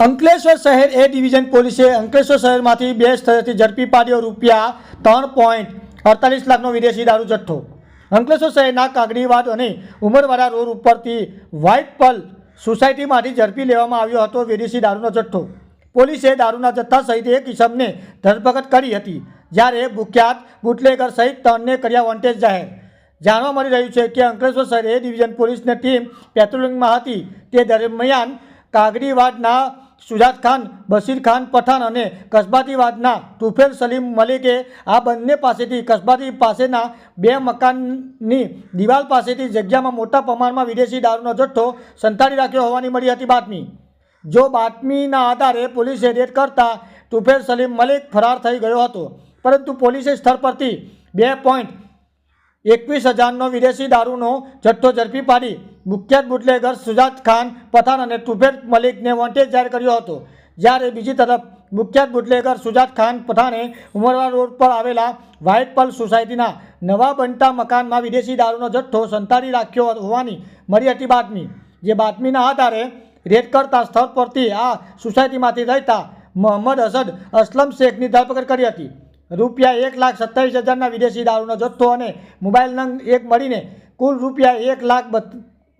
અંકલેશ્વર શહેર એ ડિવિઝન પોલીસે અંકલેશ્વર શહેરમાંથી બે સ્થળેથી ઝડપી પાડ્યો રૂપિયા ત્રણ પોઈન્ટ અડતાલીસ લાખનો વિદેશી દારૂ જથ્થો. અંકલેશ્વર શહેરના કાગડીવાડ અને ઉમરવાડા રોડ ઉપરથી વ્હાઇટ પલ સોસાયટીમાંથી ઝડપી લેવામાં આવ્યો હતો વિદેશી દારૂનો જથ્થો. પોલીસે દારૂના જથ્થા સહિત એક ઇસમને ધરપકડ કરી હતી, જ્યારે ભૂખ્યાત બુટલેગર સહિત ત્રણને કર્યા વોન્ટેજ જાહેર. જાણવા મળી રહ્યું છે કે અંકલેશ્વર શહેર એ ડિવિઝન પોલીસની ટીમ પેટ્રોલિંગમાં હતી. તે દરમિયાન કાગડીવાડના સુજાત ખાન, બશીર ખાન પઠાણ અને કસબાતીવાદના તુફેલ સલીમ મલિકે આ બંને પાસેથી કસબાતી પાસેના બે મકાનની દિવાલ પાસેથી જગ્યામાં મોટા પ્રમાણમાં વિદેશી દારૂનો જથ્થો સંતાડી રાખ્યો હોવાની મળી હતી બાતમી. જો બાતમીના આધારે પોલીસે રેડ કરતા તુફેલ સલીમ મલિક ફરાર થઈ ગયો હતો. પરંતુ પોલીસે સ્થળ પરથી બે પોઈન્ટ એકવીસ હજારનો વિદેશી દારૂનો જથ્થો ઝડપી પાડી. મુખ્યત બુટલેગર સુજાત ખાન, પઠાણ અને તુફેર મલિકને વોન્ટેજ જાહેર કર્યો હતો. જ્યારે બીજી તરફ મુખ્યત બુટલેગર સુજાત ખાન, પઠાણે ઉમરવા રોડ પર આવેલા વ્હાઇટ પલ સોસાયટીના નવા બનતા મકાનમાં વિદેશી દારૂનો જથ્થો સંતાડી રાખ્યો હોવાની મળી હતી બાતમી. જે બાતમીના આધારે રેડ કરતા સ્થળ પરથી આ સોસાયટીમાંથી રહેતા મોહમ્મદ અસદ અસલમ શેખની ધરપકડ કરી હતી. રૂપિયા એક લાખ સત્તાવીસ હજારના વિદેશી દારૂનો જથ્થો અને મોબાઈલ નંગ એક મળીને કુલ રૂપિયા એક લાખ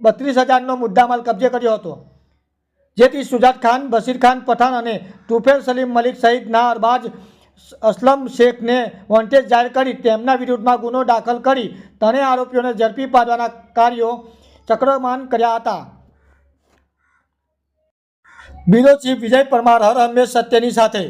બત્રીસ હજારનો મુદ્દામાલ કબજે કર્યો હતો, જેથી સુજાત ખાન, બશીર ખાન પઠાણ અને તુફેલ સલીમ મલિક સહિતના અરબાજ અસલમ શેખને વોન્ટેજ જાહેર કરી તેમના વિરુદ્ધમાં ગુનો દાખલ કરી ત્રણેય આરોપીઓને ઝડપી પાડવાના કાર્યો ચક્રમાન કર્યા હતા. બ્યુરો ચીફ વિજય પરમાર હર હંમેશ સત્યની સાથે